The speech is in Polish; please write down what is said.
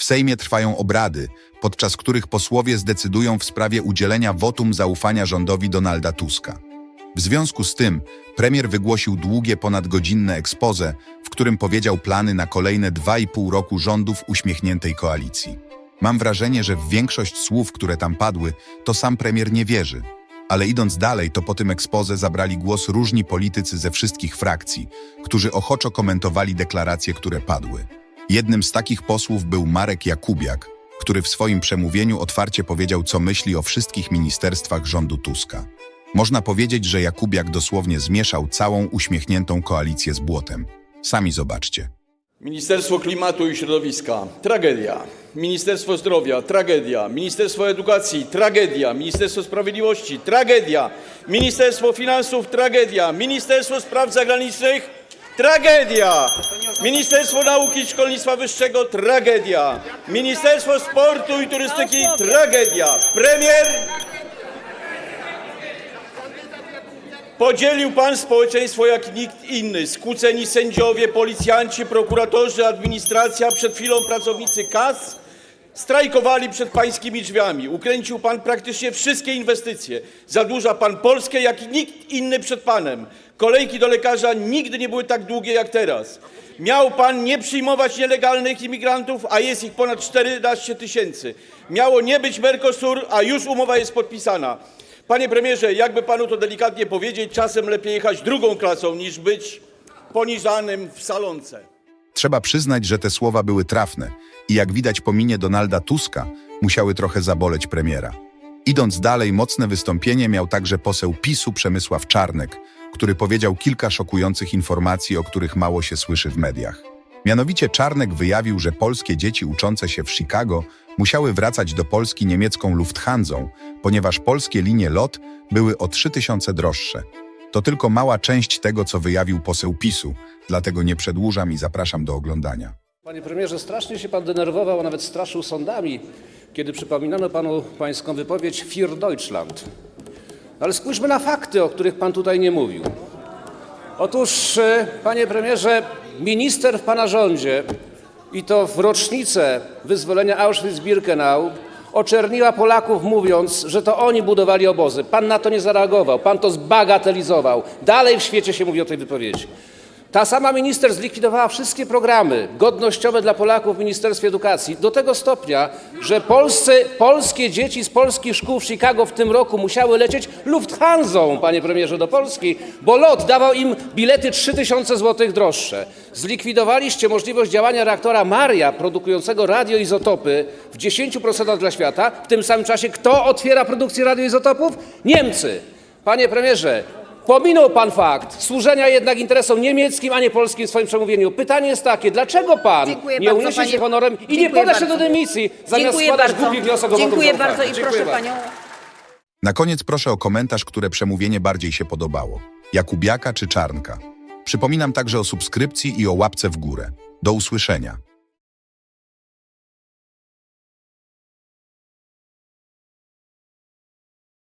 W Sejmie trwają obrady, podczas których posłowie zdecydują w sprawie udzielenia wotum zaufania rządowi Donalda Tuska. W związku z tym premier wygłosił długie, ponadgodzinne expose, w którym powiedział plany na kolejne dwa i pół roku rządów uśmiechniętej koalicji. Mam wrażenie, że w większość słów, które tam padły, to sam premier nie wierzy. Ale idąc dalej, to po tym expose zabrali głos różni politycy ze wszystkich frakcji, którzy ochoczo komentowali deklaracje, które padły. Jednym z takich posłów był Marek Jakubiak, który w swoim przemówieniu otwarcie powiedział, co myśli o wszystkich ministerstwach rządu Tuska. Można powiedzieć, że Jakubiak dosłownie zmieszał całą uśmiechniętą koalicję z błotem. Sami zobaczcie. Ministerstwo Klimatu i Środowiska tragedia. Ministerstwo Zdrowia tragedia. Ministerstwo Edukacji tragedia. Ministerstwo Sprawiedliwości tragedia. Ministerstwo Finansów tragedia. Ministerstwo Spraw Zagranicznych tragedia. Ministerstwo Nauki i Szkolnictwa Wyższego tragedia. Ministerstwo Sportu i Turystyki tragedia. Premier Podzielił pan społeczeństwo jak nikt inny. Skłóceni sędziowie, policjanci, prokuratorzy, administracja, przed chwilą pracownicy KAS strajkowali przed pańskimi drzwiami. Ukręcił pan praktycznie wszystkie inwestycje. Zadłuża pan Polskę jak nikt inny przed panem. Kolejki do lekarza nigdy nie były tak długie jak teraz. Miał pan nie przyjmować nielegalnych imigrantów, a jest ich ponad 14 tysięcy. Miało nie być Mercosur, a już umowa jest podpisana. Panie premierze, jakby panu to delikatnie powiedzieć, czasem lepiej jechać drugą klasą niż być poniżanym w salonce. Trzeba przyznać, że te słowa były trafne i jak widać po minie Donalda Tuska, musiały trochę zaboleć premiera. Idąc dalej, mocne wystąpienie miał także poseł PiSu Przemysław Czarnek, który powiedział kilka szokujących informacji, o których mało się słyszy w mediach. Mianowicie Czarnek wyjawił, że polskie dzieci uczące się w Chicago musiały wracać do Polski niemiecką Lufthansą, ponieważ polskie linie LOT były o 3000 droższe. To tylko mała część tego, co wyjawił poseł PiSu, dlatego nie przedłużam i zapraszam do oglądania. Panie premierze, strasznie się pan denerwował, a nawet straszył sądami, kiedy przypominano panu pańską wypowiedź Für Deutschland. Ale spójrzmy na fakty, o których pan tutaj nie mówił. Otóż, e, panie premierze, minister w pana rządzie i to w rocznicę wyzwolenia Auschwitz-Birkenau oczerniła Polaków mówiąc, że to oni budowali obozy. Pan na to nie zareagował, pan to zbagatelizował. Dalej w świecie się mówi o tej wypowiedzi. Ta sama minister zlikwidowała wszystkie programy godnościowe dla Polaków w Ministerstwie Edukacji do tego stopnia, że polscy, polskie dzieci z polskich szkół w Chicago w tym roku musiały lecieć Lufthansą, panie premierze, do Polski, bo LOT dawał im bilety 3000 zł droższe. Zlikwidowaliście możliwość działania reaktora Maria, produkującego radioizotopy w 10% dla świata. W tym samym czasie kto otwiera produkcję radioizotopów? Niemcy. Panie premierze, Pominął pan fakt służenia jednak interesom niemieckim, a nie polskim w swoim przemówieniu. Pytanie jest takie, dlaczego pan Dziękuję nie bardzo, uniesie panie- się honorem i nie Dziękuję poda się do bardzo. dymisji, zamiast Dziękuję składać bardzo. głupi wniosek o wotum Dziękuję zaufania? bardzo i Dziękuję proszę bardzo. panią. Na koniec proszę o komentarz, które przemówienie bardziej się podobało. Jakubiaka czy Czarnka? Przypominam także o subskrypcji i o łapce w górę. Do usłyszenia.